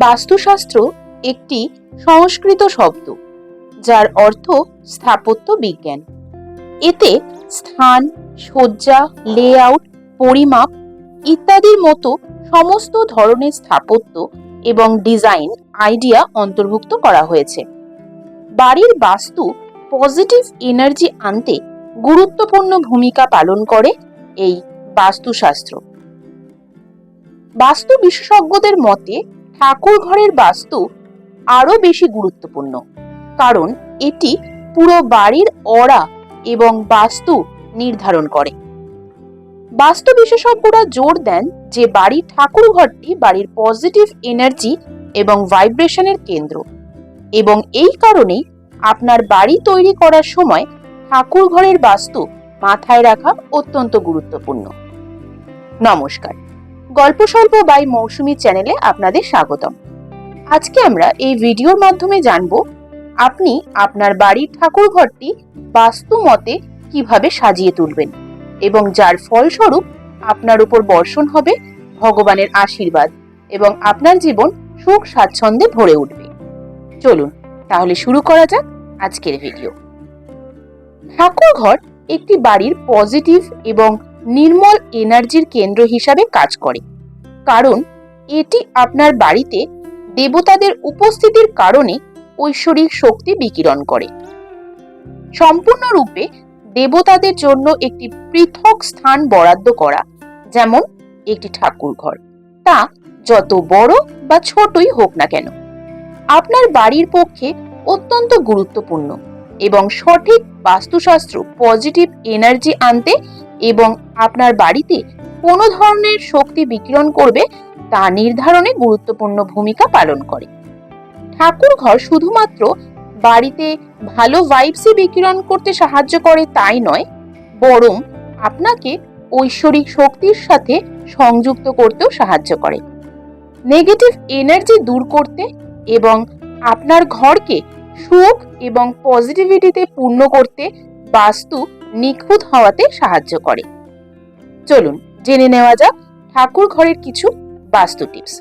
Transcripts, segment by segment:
বাস্তুশাস্ত্র একটি সংস্কৃত শব্দ, যার অর্থ স্থাপত্য বিজ্ঞান। এতে স্থান সজ্জা লেআউট পরিমাপ ইত্যাদির মতো সমস্ত ধরনের স্থাপত্য এবং ডিজাইন আইডিয়া অন্তর্ভুক্ত করা হয়েছে। বাড়ির বাস্তু পজিটিভ এনার্জি আনতে গুরুত্বপূর্ণ ভূমিকা পালন করে এই বাস্তুশাস্ত্র। বাস্তু বিশেষজ্ঞদের মতে ঠাকুর ঘরের বাস্তু আরও বেশি গুরুত্বপূর্ণ, কারণ এটি পুরো বাড়ির অরা এবং বাস্তু নির্ধারণ করে। বাস্তু বিশেষজ্ঞরা জোর দেন যে বাড়ির ঠাকুর ঘরটি বাড়ির পজিটিভ এনার্জি এবং ভাইব্রেশনের কেন্দ্র এবং এই কারণেই আপনার বাড়ি তৈরি করার সময় ঠাকুর ঘরের বাস্তু মাথায় রাখা অত্যন্ত গুরুত্বপূর্ণ। নমস্কার। গল্প স্বল্প বাই মৌসুমী চ্যানেলে আপনাদের স্বাগতম। আজকে আমরা এই ভিডিওর মাধ্যমে জানব, আপনি আপনার বাড়ির ঠাকুর ঘরটি বাস্তু মতে কীভাবে সাজিয়ে তুলবেন এবং যার ফলস্বরূপ আপনার উপর বর্ষণ হবে, ভগবানের আশীর্বাদ এবং আপনার জীবন সুখ স্বাচ্ছন্দ্যে ভরে উঠবে। চলুন, তাহলে শুরু করা যাক আজকের ভিডিও। ঠাকুর ঘর একটি বাড়ির পজিটিভ এবং নির্মল এনার্জির কেন্দ্র হিসাবে কাজ করে। কারণ এটি আপনার বাড়িতে দেবতাদের উপস্থিতির কারণে ঐশ্বরিক শক্তি বিকিরণ করে। সম্পূর্ণরূপে দেবতাদের জন্য একটি পৃথক স্থান বরাদ্দ করা, যেমন একটি ঠাকুর ঘর। তা যত বড় বা ছোটই হোক না কেন, আপনার বাড়ির পক্ষে অত্যন্ত গুরুত্বপূর্ণ এবং সঠিক বাস্তুশাস্ত্র পজিটিভ এনার্জি আনতে এবং আপনার বাড়িতে কোনো ধরনের শক্তি বিকিরণ করবে তা নির্ধারণে গুরুত্বপূর্ণ ভূমিকা পালন করে। ঠাকুর ঘর শুধুমাত্র বাড়িতে ভালো ভাইবসই বিকিরণ করতে সাহায্য করে তাই নয়, বরং আপনাকে ঐশ্বরিক শক্তির সাথে সংযুক্ত করতেও সাহায্য করে। নেগেটিভ এনার্জি দূর করতে এবং আপনার ঘরকে সুখ এবং পজিটিভিটিতে পূর্ণ করতে বাস্তু নিখুঁত হওয়াতে সাহায্য করে। চলুন, জেনে নেওয়া যাক ঠাকুর ঘরের কিছু বাস্তু টিপস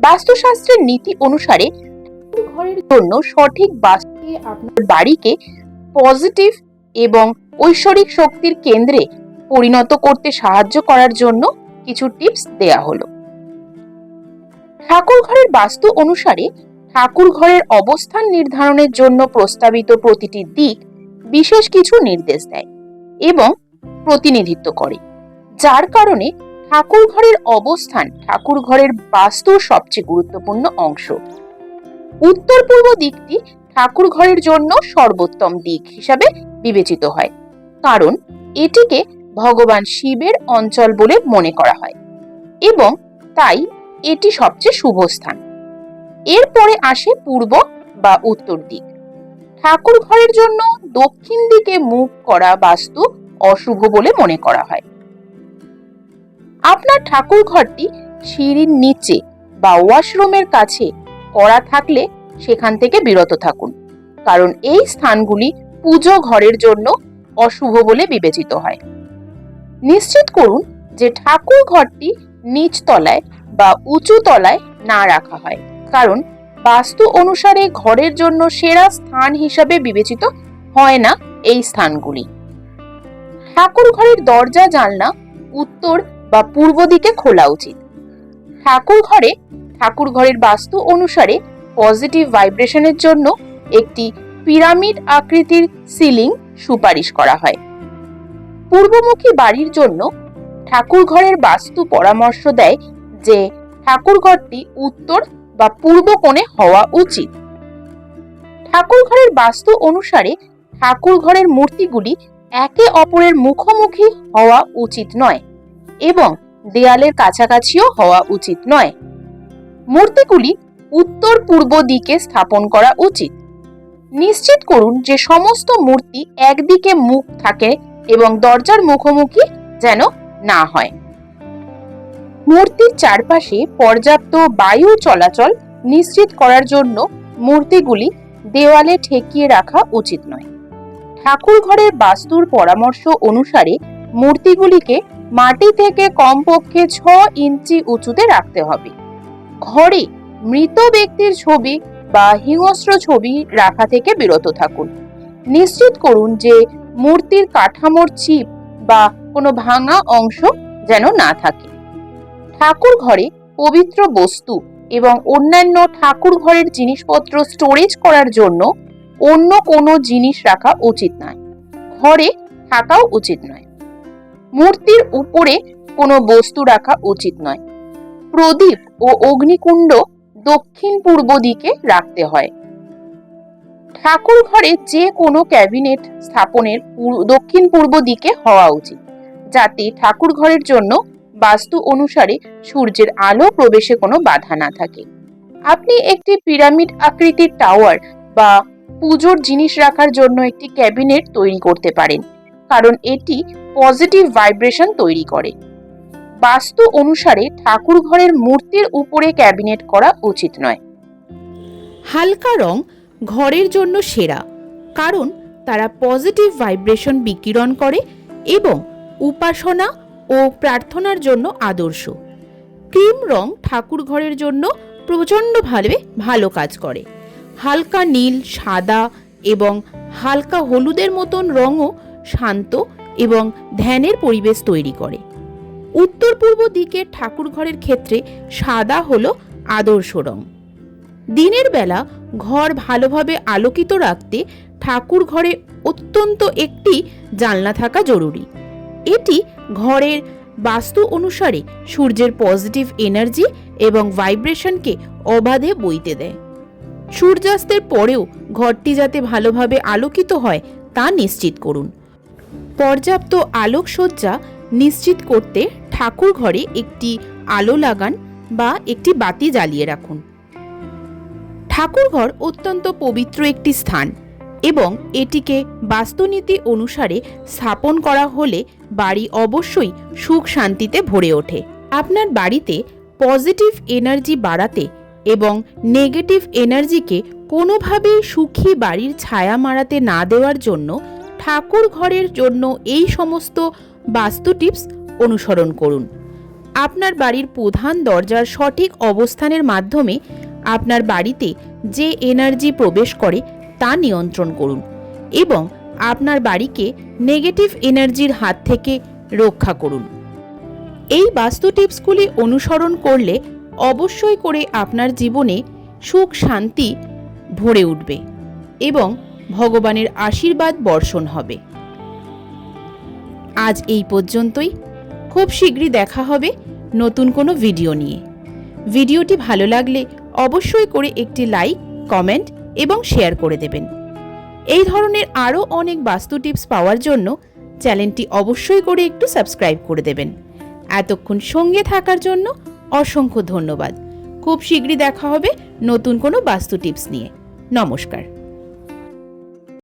বাস্তুশাস্ত্রের নীতি অনুসারে ঘরের জন্য সঠিক বাস্তুকে আপনার বাড়িকে পজিটিভ এবং ঐশ্বরিক শক্তির কেন্দ্রে পরিণত করতে সাহায্য করার জন্য কিছু টিপস দেয়া হলো। ঠাকুর ঘরের বাস্তু অনুসারে ঠাকুর ঘরের অবস্থান নির্ধারণের জন্য প্রস্তাবিত প্রতিটি দিক বিশেষ কিছু নির্দেশ দেয় এবং প্রতিনিধিত্ব করে, যার কারণে ঠাকুর ঘরের অবস্থান ঠাকুর ঘরের বাস্তুর সবচেয়ে গুরুত্বপূর্ণ অংশ। উত্তর পূর্ব দিকটি ঠাকুর ঘরের জন্য সর্বোত্তম দিক হিসাবে বিবেচিত হয়, কারণ এটিকে ভগবান শিবের অঞ্চল বলে মনে করা হয় এবং তাই এটি সবচেয়ে শুভ স্থান। এরপরে আসে পূর্ব বা উত্তর দিক। ঠাকুর ঘরের জন্য দক্ষিণ দিকে মুখ করা বাস্তু অশুভ বলে মনে করা হয়। আপনার ঠাকুর ঘরটি সিঁড়ির নিচে বা ওয়াশরুমের কাছে করা থাকলে সেখান থেকে বিরত থাকুন, কারণ এই স্থানগুলি পুজো ঘরের জন্য অশুভ বলে বিবেচিত হয়। নিশ্চিত করুন যে ঠাকুর ঘরটি নিচ তলায় বা উঁচু তলায় না রাখা হয়, কারণ বাস্তু অনুসারে ঘরের জন্য সেরা স্থান হিসাবে বিবেচিত হয় না এই স্থানগুলি। ঠাকুর ঘরের দরজা, জানলা উত্তর বা পূর্ব দিকে খোলা উচিত। ঠাকুর ঘরে ঠাকুর ঘরের বাস্তু অনুসারে পজিটিভ ভাইব্রেশনের জন্য একটি পিরামিড আকৃতির সিলিং সুপারিশ করা হয়। পূর্বমুখী বাড়ির জন্য ঠাকুর ঘরের বাস্তু পরামর্শ দেয় যে ঠাকুর ঘরটি উত্তর বা পূর্ব কোণে হওয়া উচিত। ঠাকুর ঘরের বাস্তু অনুসারে ঠাকুর ঘরের মূর্তিগুলি একে অপরের মুখোমুখি হওয়া উচিত নয় এবং দেয়ালের কাছাকাছিও হওয়া উচিত নয়। মূর্তিগুলি উত্তর পূর্ব দিকে স্থাপন করা উচিত। নিশ্চিত করুন যে সমস্ত মূর্তি একদিকে মুখ থাকে এবং দরজার মুখোমুখি যেন না হয়। মূর্তির চারপাশে পর্যাপ্ত বায়ু চলাচল নিশ্চিত করার জন্য মূর্তিগুলি দেওয়ালে ঠেকিয়ে রাখা উচিত নয়। ঠাকুর ঘরের বাস্তুর পরামর্শ অনুসারে মূর্তিগুলিকে মাটি থেকে কমপক্ষে ছ ইঞ্চি উঁচুতে রাখতে হবে। ঘরে মৃত ব্যক্তির ছবি বা হিংস্র ছবি রাখা থেকে বিরত থাকুন। নিশ্চিত করুন যে মূর্তির কাঠামোর চিপ বা কোনো ভাঙা অংশ যেন না থাকে। ঠাকুর ঘরে পবিত্র বস্তু এবং অন্যান্য ঠাকুর ঘরের জিনিসপত্র স্টোরেজ করার জন্য অন্য কোনো জিনিস রাখা উচিত নয়। ঘরে থাকাও উচিত নয়। মূর্তির উপরে কোনো বস্তু রাখা উচিত নয়। প্রদীপ ও অগ্নিকুণ্ড দক্ষিণ পূর্ব দিকে রাখতে হয়। ঠাকুর ঘরে যে কোনো ক্যাবিনেট স্থাপনের দক্ষিণ পূর্ব দিকে হওয়া উচিত, যাতে ঠাকুর ঘরের জন্য বাস্তু অনুসারে সূর্যের আলো প্রবেশে কোনো বাধা না থাকে। আপনি একটি পিরামিড আকৃতির টাওয়ার বা পুজোর জিনিস রাখার জন্য একটি ক্যাবিনেট তৈরি করতে পারেন, কারণ এটি পজিটিভ ভাইব্রেশন তৈরি করে। বাস্তু অনুসারে ঠাকুর ঘরের মূর্তির উপরে ক্যাবিনেট করা উচিত নয়। হালকা রং ঘরের জন্য সেরা, কারণ তারা পজিটিভ ভাইব্রেশন বিকিরণ করে এবং উপাসনা ও প্রার্থনার জন্য আদর্শ। ক্রিম রং ঠাকুর ঘরের জন্য প্রচণ্ডভাবে ভালো কাজ করে। হালকা নীল, সাদা এবং হালকা হলুদের মতন রঙও শান্ত এবং ধ্যানের পরিবেশ তৈরি করে। উত্তর পূর্ব দিকে ঠাকুর ঘরের ক্ষেত্রে সাদা হলো আদর্শ রং। দিনের বেলা ঘর ভালোভাবে আলোকিত রাখতে ঠাকুর ঘরে অত্যন্ত একটি জানলা থাকা জরুরি। এটি ঘরের বাস্তু অনুসারে সূর্যের পজিটিভ এনার্জি এবং ভাইব্রেশনকে অবাধে বইতে দেয়। সূর্যাস্তের পরেও ঘরটি যাতে ভালোভাবে আলোকিত হয় তা নিশ্চিত করুন। পর্যাপ্ত আলোকসজ্জা নিশ্চিত করতে ঠাকুর ঘরে একটি আলো লাগান বা একটি বাতি জ্বালিয়ে রাখুন। ঠাকুরঘর অত্যন্ত পবিত্র একটি স্থান এবং এটিকে বাস্তুনীতি অনুসারে স্থাপন করা হলে বাড়ি অবশ্যই সুখ শান্তিতে ভরে ওঠে। আপনার বাড়িতে পজিটিভ এনার্জি বাড়াতে এবং নেগেটিভ এনার্জিকে কোনোভাবেই সুখী বাড়ির ছায়া মারাতে না দেওয়ার জন্য ঠাকুর ঘরের জন্য এই সমস্ত বাস্তু টিপস অনুসরণ করুন। আপনার বাড়ির প্রধান দরজার সঠিক অবস্থানের মাধ্যমে আপনার বাড়িতে যে এনার্জি প্রবেশ করে তা নিয়ন্ত্রণ করুন এবং আপনার বাড়িকে নেগেটিভ এনার্জির হাত থেকে রক্ষা করুন। এই বাস্তু টিপসগুলি অনুসরণ করলে অবশ্যই করে আপনার জীবনে সুখ, শান্তি ভরে উঠবে এবং ভগবানের আশীর্বাদ বর্ষণ হবে। আজ এই পর্যন্তই। খুব শীঘ্রই দেখা হবে নতুন কোনো ভিডিও নিয়ে। ভিডিওটি ভালো লাগলে অবশ্যই করে একটি লাইক, কমেন্ট এবং শেয়ার করে দেবেন। এই ধরনের আরও অনেক বাস্তু টিপস পাওয়ার জন্য চ্যানেলটি অবশ্যই করে একটু সাবস্ক্রাইব করে দেবেন। এতক্ষণ সঙ্গে থাকার জন্য অসংখ্য ধন্যবাদ। খুব শীঘ্রই দেখা হবে নতুন কোনো বাস্তু টিপস নিয়ে। নমস্কার।